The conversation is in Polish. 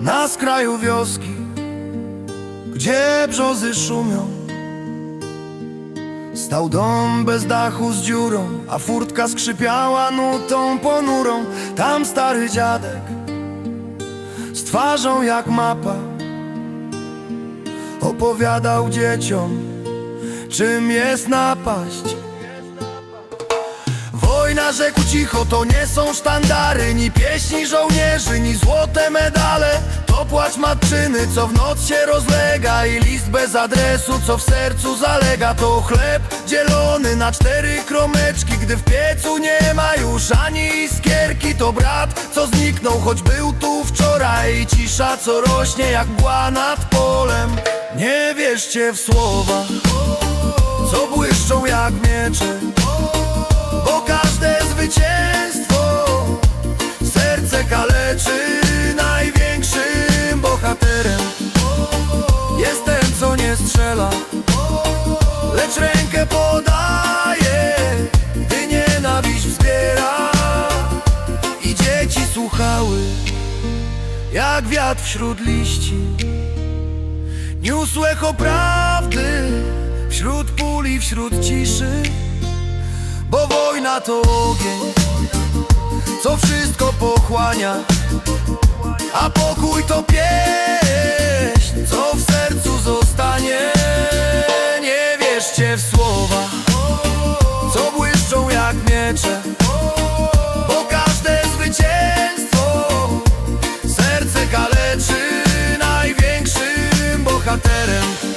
Na skraju wioski, gdzie brzozy szumią Stał dom bez dachu z dziurą, a furtka skrzypiała nutą ponurą. Tam stary dziadek z twarzą jak mapa opowiadał dzieciom, czym jest napaść. Wojna rzekł cicho, to nie są sztandary, ni pieśni żołnierzy, ni złote medale. To płacz matczyny, co w noc się rozlega i list bez adresu, co w sercu zalega. To chleb dzielony na cztery kromeczki, gdy w piecu nie ma już ani iskierki. To brat, co zniknął, choć był tu wczoraj. Cisza, co rośnie jak mgła nad polem. Nie wierzcie w słowa, co błyszczą jak miecze bo jak wiatr wśród liści. Niósł echo prawdy wśród puli, wśród ciszy Bo wojna to ogień, co wszystko pochłania A pokój to pieśń, co w sercu zostanie. Nie wierzcie w słowa. terem.